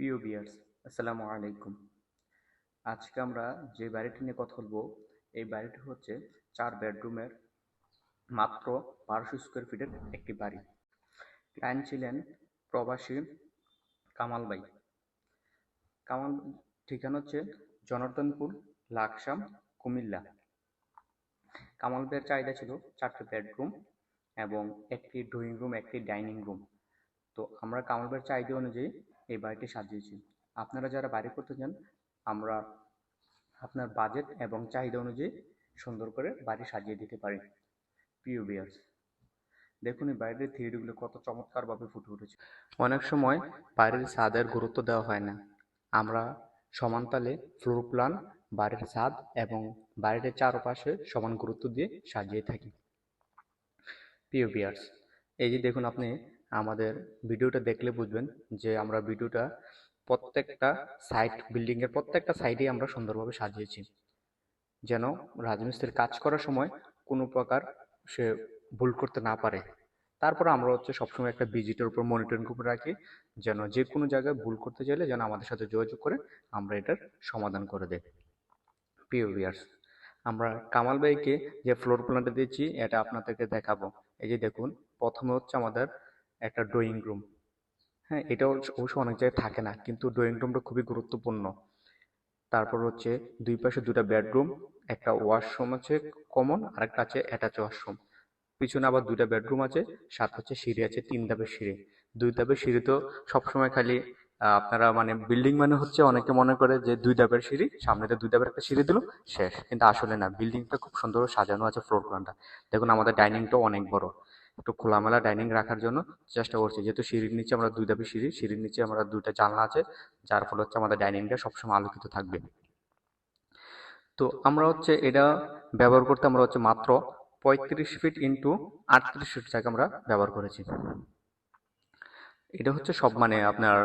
প্রিয় বিয়ার্স আসসালামু আলাইকুম। আজকে আমরা যে বাড়িটি নিয়ে কথা বলব, এই বাড়িটি হচ্ছে চার বেডরুমের মাত্র বারোশো স্কোয়ার ফিটের একটি বাড়ি। ক্লায়েন্ট ছিলেন প্রবাসী কামাল কামাল, ঠিকানা হচ্ছে জনার্দনপুর, লাকসাম, কুমিল্লা। কামাল ভাইয়ের চাহিদা ছিল চারটে বেডরুম এবং একটি ড্রয়িং রুম, একটি ডাইনিং রুম। তো আমরা কামাল ভাইয়ের চাহিদা অনুযায়ী এই বাড়িটি সাজিয়েছি। আপনারা যারা বাড়ি করতে চান, আমরা আপনার বাজেট এবং চাহিদা অনুযায়ী সুন্দর করে বাড়ি সাজিয়ে দিতে পারি। প্রিয় বিয়ার্স দেখুন এই বাইরের থিয়েরিগুলো কত চমৎকারভাবে ফুটে উঠেছে। অনেক সময় বাইরের ছাদের গুরুত্ব দেওয়া হয় না। আমরা সমানতালে ফ্লোর প্ল্যান বাড়ির ছাদ এবং বাড়ির চারপাশে সমান গুরুত্ব দিয়ে সাজিয়ে থাকি। প্রিয় বিয়ার্স এই যে দেখুন আপনি আমাদের ভিডিওটা দেখলে বুঝবেন যে আমরা ভিডিওটা প্রত্যেকটা সাইড বিল্ডিং এর প্রত্যেকটা সাইডে আমরা সুন্দরভাবে সাজিয়েছি। যেন রাজমিস্ত্রির কাজ করার সময় কোনো প্রকার সে ভুল করতে না পারে। তারপর আমরা হচ্ছে সবসময় একটা ভিজিটের উপর মনিটরিং করে রাখি, যেন যে কোনো জায়গায় ভুল করতে চাইলে যেন আমাদের সাথে যোগাযোগ করে আমরা এটার সমাধান করে দেই। প্রিয় ভিউয়ার্স আমরা কামাল ভাইকে যে ফ্লোর প্ল্যানটা দিয়েছি, এটা আপনাদেরকে দেখাবো। এই যে দেখুন, প্রথমে হচ্ছে আমাদের একটা ড্রয়িং রুম হ্যাঁ এটাও অবশ্য অনেক জায়গায় থাকে না, কিন্তু ড্রয়িং রুমটা খুবই গুরুত্বপূর্ণ। তারপর হচ্ছে দুই পাশে দুটা বেডরুম একটা ওয়াশরুম আছে কমন আর একটা আছে অ্যাটাচ ওয়াশরুম পিছনে আবার দুইটা বেডরুম আছে, সাথে হচ্ছে সিঁড়ি আছে, তিন ধাপের সিঁড়ি। দুই ধাপের সিঁড়ি তো সবসময় খালি আপনারা মানে বিল্ডিং মানে হচ্ছে অনেকে মনে করে যে দুই ধাপের সিঁড়ি সামনেতে দুই ধাপের একটা সিঁড়ি দিল, শেষ। কিন্তু আসলে না বিল্ডিংটা খুব সুন্দর সাজানো আছে ফ্লোর প্ল্যানটা দেখুন, আমাদের ডাইনিংটাও অনেক বড়। একটু খোলামেলা ডাইনিং রাখার জন্য চেষ্টা করছি। যেহেতু সিঁড়ির নিচে আমরা দুই ধাপের সিঁড়ি, সিঁড়ির নিচে আমরা দুইটা জানলা আছে, যার ফলে হচ্ছে আমাদের ডাইনিংটা সবসময় আলোকিত থাকবে। তো আমরা হচ্ছে এটা ব্যবহার করতে আমরা হচ্ছে মাত্র পঁয়ত্রিশ ফিট ইন্টু আটত্রিশ ফিট জায়গা আমরা ব্যবহার করেছি। এটা হচ্ছে সব মানে আপনার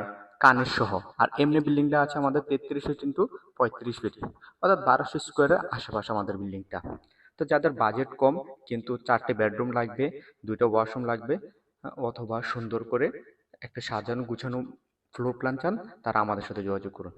কানের সহ। আর এমনি বিল্ডিংটা আছে আমাদের তেত্রিশ ফিট ইন্টু পঁয়ত্রিশ ফিট, অর্থাৎ বারোশো স্কোয়ারের আশেপাশে আমাদের বিল্ডিংটা। তো যাদের বাজেট কম, কিন্তু চারটে বেডরুম লাগবে, দুইটা ওয়াশরুম লাগবে অথবা সুন্দর করে একটা সাজানো গুছানো ফ্লোর প্ল্যান চান, তারা আমাদের সাথে যোগাযোগ করুন।